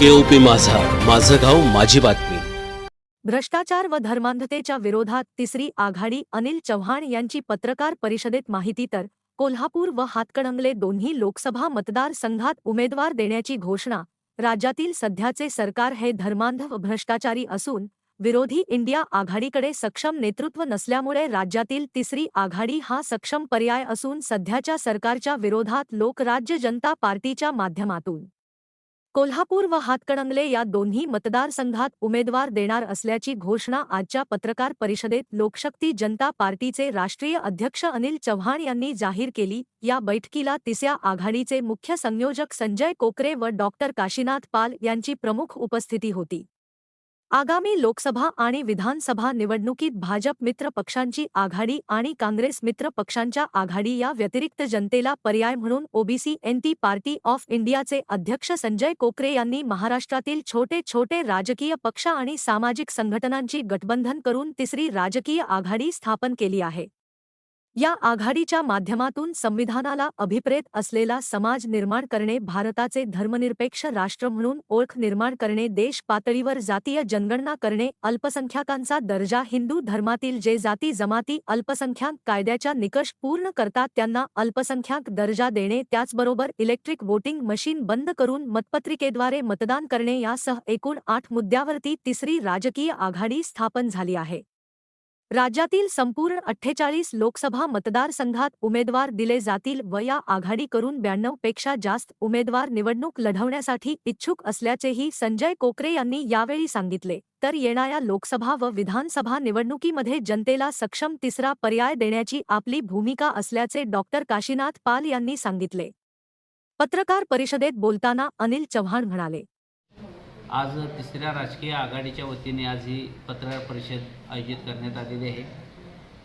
केओपी माझा. माझं गाव माझी बातमी. भ्रष्टाचार व धर्मांधतेच्या विरोधात तिसरी आघाडी अनिल चव्हाण यांची पत्रकार परिषदेत माहिती तर कोल्हापूर व हातकणंगले दोन्ही लोकसभा मतदारसंघात उमेदवार देण्याची घोषणा. राज्यातील सध्याचे सरकार हे धर्मांध व भ्रष्टाचारी असून विरोधी इंडिया आघाडीकडे सक्षम नेतृत्व नसल्यामुळे राज्यातील तिसरी आघाडी हा सक्षम पर्याय असून सध्याच्या सरकारच्या विरोधात लोक राज्य जनता पार्टीच्या माध्यमातून. कोल्हापूर व हातकणंगले या दोन्ही मतदारसंघात उमेदवार देणार असल्याची घोषणा आजच्या पत्रकार परिषदेत लोकशक्ती जनता पार्टीचे राष्ट्रीय अध्यक्ष अनिल चव्हाण यांनी जाहीर केली. या बैठकीला तिसऱ्या आघाडीचे मुख्य संयोजक संजय कोकरे व डॉक्टर काशीनाथ पाल यांची प्रमुख उपस्थिती होती. आगामी लोकसभा आणि विधानसभा निवडणुकीत भाजप मित्र पक्षांची आघाडी आणि काँग्रेस मित्र पक्षांच्या आघाडी या व्यतिरिक्त जनतेला पर्याय म्हणून ओबीसी एनटी पार्टी ऑफ इंडियाचे अध्यक्ष संजय कोकरे यांनी महाराष्ट्रातील छोटे छोटे राजकीय पक्ष आणि सामाजिक संघटनांची गठबंधन करून तिसरी राजकीय आघाडी स्थापन केली आहे. या आघाडीच्या माध्यमातून संविधानाला अभिप्रेत असलेला समाज निर्माण करणे भारताचे धर्मनिरपेक्ष राष्ट्र म्हणून ओळख निर्माण करणे देश पातळीवर जातीय जनगणना करणे अल्पसंख्याकांचा दर्जा हिंदू धर्मातील जे जाती जमाती अल्पसंख्याक कायद्याच्या निकष पूर्ण करतात त्यांना अल्पसंख्याक दर्जा देणे त्याचबरोबर इलेक्ट्रिक वोटिंग मशीन बंद करून मतपत्रिकेद्वारे मतदान करणे यासह एकूण आठ मुद्द्यावरती तिसरी राजकीय आघाडी स्थापन झाली आहे. राज्यातील संपूर्ण अठ्ठेचाळीस लोकसभा मतदारसंघात उमेदवार दिले जातील व या आघाडी करून ब्याण्णवपेक्षा जास्त उमेदवार निवडणूक लढवण्यासाठी इच्छुक असल्याचेही संजय कोकरे यांनी यावेळी सांगितले. तर येणाऱ्या लोकसभा व विधानसभा निवडणुकीमध्ये जनतेला सक्षम तिसरा पर्याय देण्याची आपली भूमिका असल्याचे डॉक्टर काशीनाथ पाल यांनी सांगितले. पत्रकार परिषदेत बोलताना अनिल चव्हाण म्हणाले आज तिसऱ्या राजकीय आघाडीच्या वतीने आज ही पत्रकार परिषद आयोजित करण्यात आलेली आहे.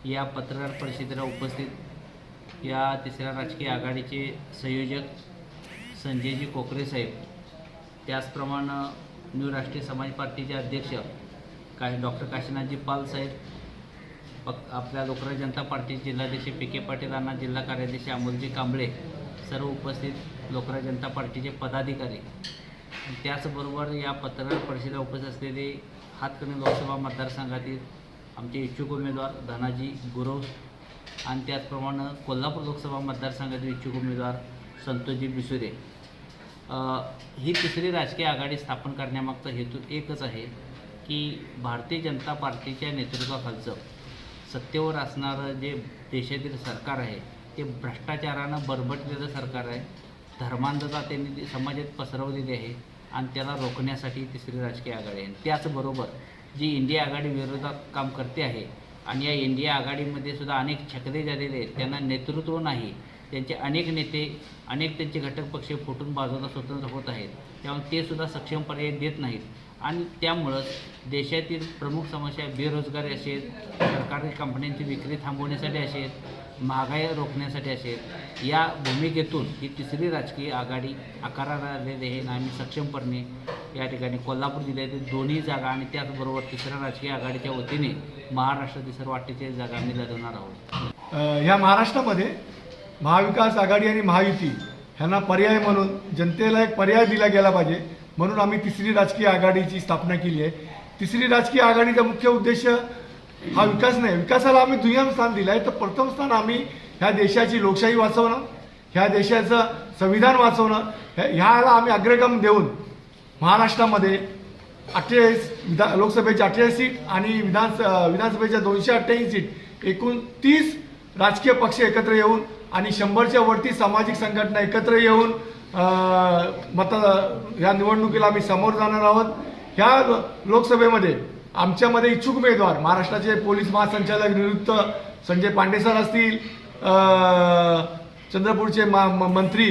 या पत्रकार परिषदेला उपस्थित या तिसऱ्या राजकीय आघाडीचे संयोजक संजयजी कोकरे साहेब त्याचप्रमाणे न्यू राष्ट्रीय समाज पार्टीचे अध्यक्ष का डॉक्टर काशीनाथजी पाल साहेब पक आपल्या लोकराज जनता पार्टीचे जिल्हाध्यक्ष पी के पाटील अण्णा जिल्हा कार्याध्यक्ष अमोलजी कांबळे सर्व उपस्थित लोकराज जनता पार्टीचे पदाधिकारी त्याचबरोबर या पत्रकार परिषदेला उपस्थित असलेले हातकणी लोकसभा मतदारसंघातील आमचे इच्छुक उमेदवार धनाजी गुरव आणि त्याचप्रमाणे कोल्हापूर लोकसभा मतदारसंघातील इच्छुक उमेदवार संतोषजी बिसुरे. ही तिसरी राजकीय आघाडी स्थापन करण्यामागचा हेतू एकच आहे की भारतीय जनता पार्टीच्या नेतृत्वाखालचं सत्तेवर असणारं जे देशातील सरकार आहे ते भ्रष्टाचारानं बरबटलेलं सरकार आहे. धर्मांधता त्यांनी समाजात पसरवलेली आहे. आणि त्याला रोखण्यासाठी तिसरी राजकीय आघाडी आहे. त्याचबरोबर जी इंडिया आघाडी विरोधात काम करते आहे आणि या इंडिया आघाडीमध्ये सुद्धा अनेक छकदे झालेले आहेत. त्यांना नेतृत्व नाही. त्यांचे अनेक नेते अनेक त्यांचे घटक पक्ष फुटून बाजूला स्वतंत्र होत आहेत. त्यामुळे ते सुद्धा सक्षम पर्याय देत नाहीत. आणि त्यामुळंच देशातील प्रमुख समस्या बेरोजगारी असेल सरकारी कंपन्यांची विक्री थांबवण्यासाठी असेल महागाई रोखण्यासाठी असेल या भूमिकेतून ही तिसरी राजकीय आघाडी आकाराला आलेली आहे आम्ही सक्षमपणे या ठिकाणी कोल्हापूर जिल्ह्यातील दोन्ही जागा आणि त्याचबरोबर तिसऱ्या राजकीय आघाडीच्या वतीने महाराष्ट्रातील सर्व अठ्ठेचाळीस जागा आम्ही लढवणार आहोत. ह्या महाराष्ट्रामध्ये महाविकास आघाडी आणि महायुती ह्यांना पर्याय म्हणून जनतेला एक पर्याय दिला गेला पाहिजे. म्हणून आम्ही तिसरी राजकीय आघाडीची स्थापना केली आहे. तिसरी राजकीय आघाडीचा मुख्य उद्देश हा विकास नाही. विकासाला आम्ही दुय्यम स्थान दिलं आहे. तर प्रथम स्थान आम्ही ह्या देशाची लोकशाही वाचवणं ह्या देशाचं संविधान वाचवणं ह्या- ह्याला आम्ही अग्रगम देऊन महाराष्ट्रामध्ये अठ्ठेचाळीस विधा लोकसभेच्या अठ्ठेचाळीस सीट आणि विधान विधानसभेच्या दोनशे अठ्ठ्याऐंशी सीट एकूण तीस राजकीय पक्ष एकत्र येऊन आणि शंभरच्या वरती सामाजिक संघटना एकत्र येऊन मत या निवडणुकीला आम्ही समोर जाणार आहोत. ह्या लो- लोकसभेमध्ये आमच्यामध्ये इच्छुक उमेदवार महाराष्ट्राचे पोलीस महासंचालक निवृत्त संजय पांडे सर असतील चंद्रपूरचे मा म- मंत्री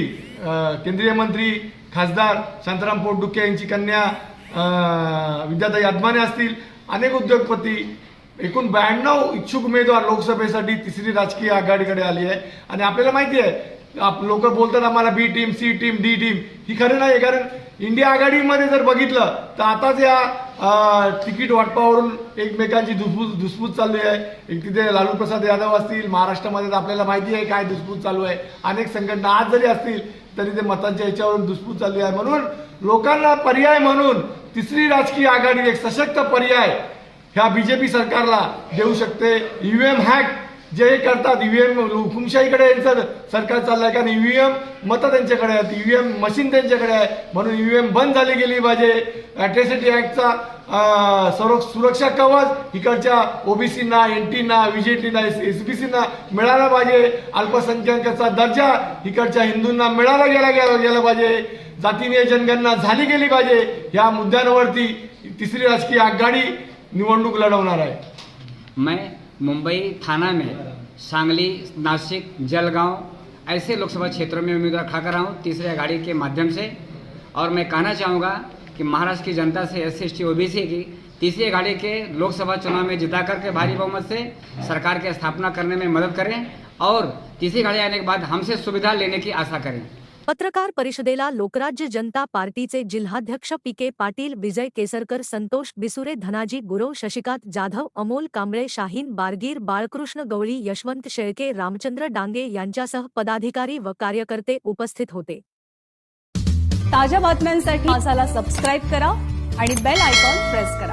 केंद्रीय मंत्री खासदार शांताराम पोटडुके यांची कन्या अं, विद्याताई असतील अनेक उद्योगपती एकूण ब्याण्णव इच्छुक उमेदवार लोकसभेसाठी तिसरी राजकीय आघाडीकडे आली आहे. आणि आपल्याला माहिती आहे लोक बोलतात आम्हाला B team C team D team ही खरं नाही कारण इंडिया आघाडीमध्ये जर बघितलं तर आताच या तिकीट वाटपावरून एकमेकांची धुसफूस धुसफूस चालली आहे. एक तिथे लालू प्रसाद यादव असतील महाराष्ट्रामध्ये तर आपल्याला माहिती आहे काय धुसफूस चालू आहे. अनेक संघटना आज जरी असतील तरी ते मतांच्या याच्यावरून दुसपूस चालली आहे. म्हणून लोकांना पर्याय म्हणून तिसरी राजकीय आघाडी एक सशक्त पर्याय ह्या बीजेपी सरकारला देऊ शकते. ईव्हीएम हॅक जे हे करतात ईव्हीएम हुकुमशाहीकडे यांचं सरकार चाललंय. कारण ईव्हीएम मतं त्यांच्याकडे आहेत. ईव्हीएम मशीन त्यांच्याकडे आहे. म्हणून ईव्हीएम बंद झाली गेली पाहिजे. अॅट्रॉसिटी ॲक्टचा सर्व सुरक्षा कवच इकडच्या ओबीसीना एन टीना व्हीजेटीना एस बी सीना मिळाला पाहिजे. अल्पसंख्याकाचा दर्जा इकडच्या हिंदूंना मिळाला गेला गेला गेला पाहिजे. जातीय जनगणना झाली गेली पाहिजे. या मुद्द्यांवरती तिसरी राजकीय आघाडी निवडणूक लढवणार आहे. मैं मुंबई थाना में सांगली, नासिक, जलगांव ऐसे लोकसभा क्षेत्रों में उम्मीदवार खड़ा कर रहा हूँ तीसरे गाड़ी के माध्यम से। और मैं कहना चाहूँगा कि महाराष्ट्र की जनता से S C S T O की तीसरी गाड़ी के लोकसभा चुनाव में जिता करके भारी बहुमत से सरकार की स्थापना करने में मदद करें और तीसरी गाड़ी आने के बाद हमसे सुविधा लेने की आशा करें। पत्रकार परिषदेला लोकराज्य जनता पार्टीचे जिल्हाध्यक्ष पी के पाटील विजय केसरकर संतोष बिसुरे धनाजी गुरव शशिकांत जाधव अमोल कांबळे शाहीन बारगीर बाळकृष्ण गवळी यशवंत शेळके रामचंद्र डांगे यांच्यासह पदाधिकारी व कार्यकर्ते उपस्थित होते. ताज्या बातम्यांसाठी मसाला सबस्क्राईब करा आणि बेल आयकॉन प्रेस करा.